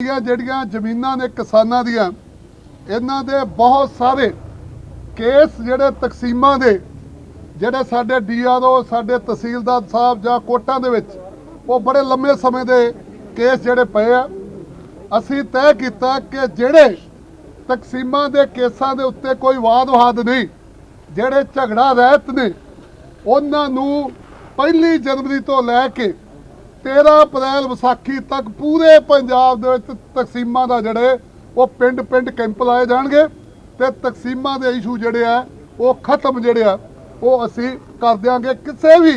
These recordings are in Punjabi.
ਦੀਆਂ ਜਿਹੜੀਆਂ ਜ਼ਮੀਨਾਂ ਨੇ ਕਿਸਾਨਾਂ ਦੀਆਂ, ਇਹਨਾਂ ਦੇ ਬਹੁਤ ਸਾਰੇ ਕੇਸ ਜਿਹੜੇ ਤਕਸੀਮਾਂ ਦੇ, ਜਿਹੜੇ ਸਾਡੇ ਡੀਆਰਓ, ਸਾਡੇ ਤਹਿਸੀਲਦਾਰ ਸਾਹਿਬ ਜਾਂ ਕੋਰਟਾਂ ਦੇ ਵਿੱਚ, ਉਹ ਬੜੇ ਲੰਮੇ ਸਮੇਂ ਦੇ ਕੇਸ ਜਿਹੜੇ ਪਏ ਆ। ਅਸੀਂ ਤੈਅ ਕੀਤਾ ਕਿ ਜਿਹੜੇ ਤਕਸੀਮਾਂ ਦੇ ਕੇਸਾਂ ਦੇ ਉੱਤੇ ਕੋਈ ਵਾਦ ਵਾਦ ਨਹੀਂ, ਜਿਹੜੇ ਝਗੜਾ ਰਹਿਤ ਨੇ, ਉਹਨਾਂ ਨੂੰ ਪਹਿਲੀ ਜਨਵਰੀ ਤੋਂ ਲੈ ਕੇ 13 ਅਪ੍ਰੈਲ ਵਿਸਾਖੀ ਤੱਕ ਪੂਰੇ ਪੰਜਾਬ ਦੇ ਵਿੱਚ ਤਕਸੀਮਾਂ ਦਾ ਜਿਹੜੇ ਉਹ ਪਿੰਡ-ਪਿੰਡ ਕੈਂਪ ਲਾਏ ਜਾਣਗੇ ਤੇ ਤਕਸੀਮਾਂ ਦੇ ਇਸ਼ੂ ਜਿਹੜੇ ਆ, ਉਹ ਖਤਮ ਜਿਹੜੇ ਆ, ਉਹ ਅਸੀਂ ਕਰ ਦਿਆਂਗੇ। ਕਿਸੇ ਵੀ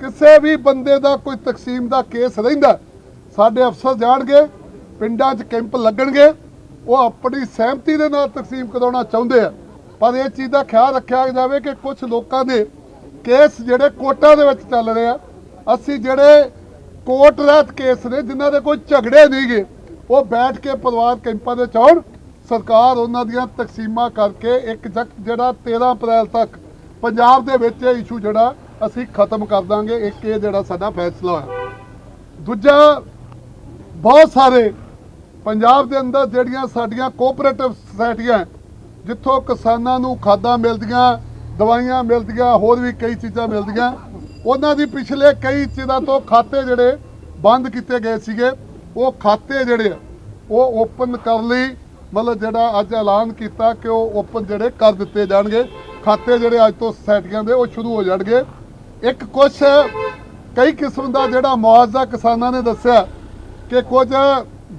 ਕਿਸੇ ਵੀ ਬੰਦੇ ਦਾ ਕੋਈ ਤਕਸੀਮ ਦਾ ਕੇਸ ਰਹਿੰਦਾ, ਸਾਡੇ ਅਫਸਰ ਜਾਣਗੇ, ਪਿੰਡਾਂ 'ਚ ਕੈਂਪ ਲੱਗਣਗੇ, ਉਹ ਆਪਣੀ ਸਹਿਮਤੀ ਦੇ ਨਾਲ ਤਕਸੀਮ ਕਰਾਉਣਾ ਚਾਹੁੰਦੇ ਆ। ਪਰ ਇਹ ਚੀਜ਼ ਦਾ ਖਿਆਲ ਰੱਖਿਆ ਜਾਵੇ ਕਿ ਕੁਝ ਲੋਕਾਂ ਦੇ ਕੇਸ ਜਿਹੜੇ ਕੋਰਟਾਂ ਦੇ ਵਿੱਚ ਚੱਲ ਰਹੇ ਆ, ਅਸੀਂ ਜਿਹੜੇ ਕੋਰਟ ਰਹਿਤ ਕੇਸ ਨੇ, ਜਿਨ੍ਹਾਂ ਦੇ ਕੋਈ ਝਗੜੇ ਨਹੀਂਗੇ ਉਹ ਬੈਠ ਕੇ ਪਰਿਵਾਰ ਕੈਂਪਾਂ ਦੇ ਚਾਉਣ ਸਰਕਾਰ ਉਹਨਾਂ ਦੀਆਂ ਤਕਸੀਮਾਂ ਕਰਕੇ ਇੱਕ ਜਕ ਜਿਹੜਾ 13 ਅਪ੍ਰੈਲ ਤੱਕ ਪੰਜਾਬ ਦੇ ਵਿੱਚ ਇਹ ਇਸ਼ੂ ਜਿਹੜਾ, ਅਸੀਂ ਖਤਮ ਕਰ ਦਾਂਗੇ। ਇੱਕ ਇਹ ਜਿਹੜਾ ਸਾਡਾ ਫੈਸਲਾ ਹੋਇਆ। ਦੂਜਾ, ਬਹੁਤ ਸਾਰੇ ਪੰਜਾਬ ਦੇ ਅੰਦਰ ਜਿਹੜੀਆਂ ਸਾਡੀਆਂ ਕੋਆਪਰੇਟਿਵ ਸੁਸਾਇਟੀਆਂ ਜਿੱਥੋਂ ਕਿਸਾਨਾਂ ਨੂੰ ਖਾਦਾਂ ਮਿਲਦੀਆਂ, ਦਵਾਈਆਂ ਮਿਲਦੀਆਂ, ਹੋਰ ਵੀ ਕਈ ਚੀਜ਼ਾਂ ਮਿਲਦੀਆਂ ਉਹਨਾਂ ਦੀ ਪਿਛਲੇ ਕਈ ਚਿਰਾਂ ਤੋਂ ਖਾਤੇ ਜਿਹੜੇ ਬੰਦ ਕੀਤੇ ਗਏ ਸੀਗੇ, ਉਹ ਖਾਤੇ ਜਿਹੜੇ ਉਹ ਓਪਨ ਕਰ ਲਈ। ਮਤਲਬ ਜਿਹੜਾ ਅੱਜ ਐਲਾਨ ਕੀਤਾ ਕਿ ਉਹ ਓਪਨ ਜਿਹੜੇ ਕਰ ਦਿੱਤੇ ਜਾਣਗੇ। ਖਾਤੇ ਜਿਹੜੇ ਅੱਜ ਤੋਂ ਸੁਸਾਇਟੀਆਂ ਦੇ ਉਹ ਸ਼ੁਰੂ ਹੋ ਜਾਣਗੇ। ਇੱਕ ਕੁਛ ਕਈ ਕਿਸਮ ਦਾ ਜਿਹੜਾ ਮੁਆਵਜ਼ਾ ਕਿਸਾਨਾਂ ਨੇ ਦੱਸਿਆ ਕਿ ਕੁਝ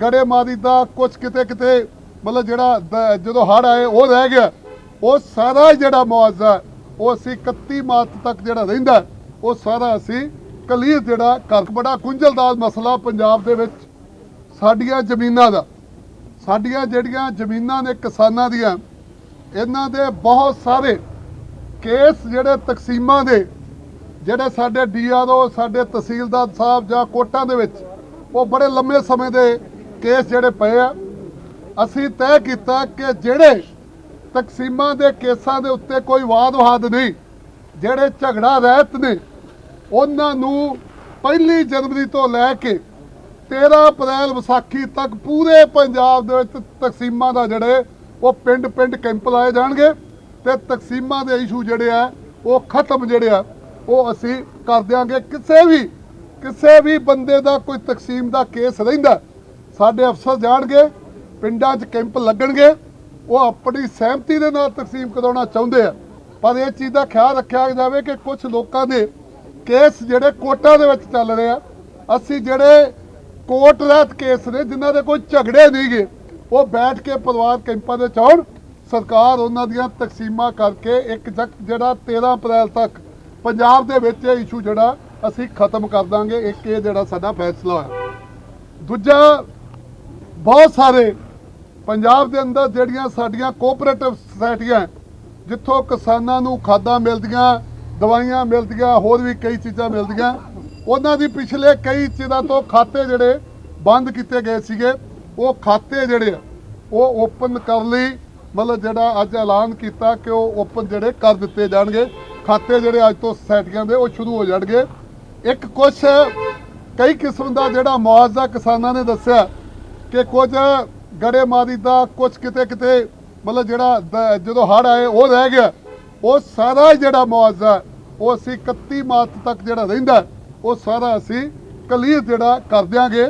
ਗੜੇਮਾਰੀ ਦਾ ਕੁਝ ਕਿਤੇ ਕਿਤੇ ਮਤਲਬ ਜਿਹੜਾ ਜਦੋਂ ਹੜ ਆਏ, ਉਹ ਰਹਿ ਗਿਆ। ਉਹ ਸਾਰਾ ਹੀ ਜਿਹੜਾ ਮੁਆਵਜ਼ਾ, ਉਹ ਅਸੀਂ 31 ਮਾਰਚ ਤੱਕ ਜਿਹੜਾ ਰਹਿੰਦਾ। ਉਹ ਸਾਰਾ ਅਸੀਂ ਕਲੀਅਰ ਜਿਹੜਾ ਕਰ ਬੜਾ ਗੁੰਝਲਦਾਰ ਮਸਲਾ ਪੰਜਾਬ ਦੇ ਵਿੱਚ ਸਾਡੀਆਂ ਜ਼ਮੀਨਾਂ ਦਾ, ਸਾਡੀਆਂ ਜਿਹੜੀਆਂ ਜ਼ਮੀਨਾਂ ਨੇ ਕਿਸਾਨਾਂ ਦੀਆਂ, ਇਹਨਾਂ ਦੇ ਬਹੁਤ ਸਾਰੇ ਕੇਸ ਜਿਹੜੇ ਤਕਸੀਮਾਂ ਦੇ, ਜਿਹੜੇ ਸਾਡੇ ਡੀਆਰਓ, ਸਾਡੇ ਤਹਿਸੀਲਦਾਰ ਸਾਹਿਬ ਜਾਂ ਕੋਟਾਂ ਦੇ ਵਿੱਚ, ਉਹ ਬੜੇ ਲੰਮੇ ਸਮੇਂ ਦੇ ਕੇਸ ਜਿਹੜੇ ਪਏ ਆ। ਅਸੀਂ ਤੈਅ ਕੀਤਾ ਕਿ ਜਿਹੜੇ ਤਕਸੀਮਾਂ ਦੇ ਕੇਸਾਂ ਦੇ ਉੱਤੇ ਕੋਈ ਵਾਦ ਵਾਦ ਨਹੀਂ, ਜਿਹੜੇ ਝਗੜਾ ਰਹਿਤ ਨੇ ਉਹਨਾਂ ਨੂੰ ਪਹਿਲੀ ਜਨਵਰੀ ਤੋਂ ਲੈ ਕੇ 13 ਅਪ੍ਰੈਲ ਵਿਸਾਖੀ ਤੱਕ ਪੂਰੇ ਪੰਜਾਬ ਦੇ ਵਿੱਚ ਤਕਸੀਮਾਂ ਦਾ ਜਿਹੜੇ ਉਹ ਪਿੰਡ-ਪਿੰਡ ਕੈਂਪ ਲਾਏ ਜਾਣਗੇ ਤੇ ਤਕਸੀਮਾਂ ਦੇ ਇਸ਼ੂ ਜਿਹੜੇ ਆ, ਉਹ ਖਤਮ ਜਿਹੜੇ ਆ, ਉਹ ਅਸੀਂ ਕਰ ਦਿਆਂਗੇ। ਕਿਸੇ ਵੀ ਕਿਸੇ ਵੀ ਬੰਦੇ ਦਾ ਕੋਈ ਤਕਸੀਮ ਦਾ ਕੇਸ ਰਹਿੰਦਾ, ਸਾਡੇ ਅਫਸਰ ਜਾਣਗੇ, ਪਿੰਡਾਂ 'ਚ ਕੈਂਪ ਲੱਗਣਗੇ, ਉਹ ਆਪਣੀ ਸਹਿਮਤੀ ਦੇ ਨਾਲ ਤਕਸੀਮ ਕਰਾਉਣਾ ਚਾਹੁੰਦੇ ਆ। ਪਰ ਇਹ ਚੀਜ਼ ਦਾ ਖਿਆਲ ਰੱਖਿਆ ਜਾਵੇ ਕਿ ਕੁਝ ਲੋਕਾਂ ਦੇ ਕੇਸ ਜਿਹੜੇ ਕੋਰਟਾਂ ਦੇ ਵਿੱਚ ਚੱਲ ਰਹੇ ਆ, ਅਸੀਂ ਜਿਹੜੇ ਕੋਰਟ ਰਹਿਤ ਕੇਸ ਨੇ, ਜਿਨ੍ਹਾਂ ਦੇ ਕੋਈ ਝਗੜੇ ਨਹੀਂਗੇ ਉਹ ਬੈਠ ਕੇ ਪਰਿਵਾਰ ਕੈਂਪਾਂ ਦੇ ਚਾਉਣ ਸਰਕਾਰ ਉਹਨਾਂ ਦੀਆਂ ਤਕਸੀਮਾਂ ਕਰਕੇ ਇੱਕ ਜਕ ਜਿਹੜਾ 13 ਅਪ੍ਰੈਲ ਤੱਕ ਪੰਜਾਬ ਦੇ ਵਿੱਚ ਇਹ ਇਸ਼ੂ ਜਿਹੜਾ, ਅਸੀਂ ਖਤਮ ਕਰ ਦਾਂਗੇ। ਇੱਕ ਇਹ ਜਿਹੜਾ ਸਾਡਾ ਫੈਸਲਾ ਹੋਇਆ। ਦੂਜਾ, ਬਹੁਤ ਸਾਰੇ ਪੰਜਾਬ ਦੇ ਅੰਦਰ ਜਿਹੜੀਆਂ ਸਾਡੀਆਂ ਕੋਆਪਰੇਟਿਵ ਸੁਸਾਇਟੀਆਂ ਜਿੱਥੋਂ ਕਿਸਾਨਾਂ ਨੂੰ ਖਾਦਾਂ ਮਿਲਦੀਆਂ ਦਵਾਈਆਂ ਮਿਲਦੀਆਂ, ਹੋਰ ਵੀ ਕਈ ਚੀਜ਼ਾਂ ਮਿਲਦੀਆਂ। ਉਹਨਾਂ ਦੀ ਪਿਛਲੇ ਕਈ ਚੀਜ਼ਾਂ ਤੋਂ ਖਾਤੇ ਜਿਹੜੇ ਬੰਦ ਕੀਤੇ ਗਏ ਸੀਗੇ, ਉਹ ਖਾਤੇ ਜਿਹੜੇ ਉਹ ਓਪਨ ਕਰ ਲਈ। ਮਤਲਬ ਜਿਹੜਾ ਅੱਜ ਐਲਾਨ ਕੀਤਾ ਕਿ ਉਹ ਓਪਨ ਜਿਹੜੇ ਕਰ ਦਿੱਤੇ ਜਾਣਗੇ। ਖਾਤੇ ਜਿਹੜੇ ਅੱਜ ਤੋਂ ਸੋਸਾਇਟੀਆਂ ਦੇ, ਉਹ ਸ਼ੁਰੂ ਹੋ ਜਾਣਗੇ। ਇੱਕ ਕੁਛ ਕਈ ਕਿਸਮ ਦਾ ਜਿਹੜਾ ਮੁਆਵਜ਼ਾ ਕਿਸਾਨਾਂ ਨੇ ਦੱਸਿਆ ਕਿ ਕੁਝ ਗੜੇਮਾਰੀ ਦਾ ਕੁਝ ਕਿਤੇ ਕਿਤੇ ਮਤਲਬ ਜਿਹੜਾ ਦ- ਜਦੋਂ ਹੜ ਆਏ, ਉਹ ਰਹਿ ਗਿਆ। ਉਹ ਸਾਰਾ ਹੀ ਜਿਹੜਾ ਮੁਆਵਜ਼ਾ ਉਹ ਅਸੀਂ 31 ਮਾਰਚ ਤੱਕ ਜਿਹੜਾ ਰਹਿੰਦਾ ਉਹ ਸਾਰਾ ਅਸੀਂ ਕਲੀਅਰ ਜਿਹੜਾ ਕਰ ਦਿਆਂਗੇ।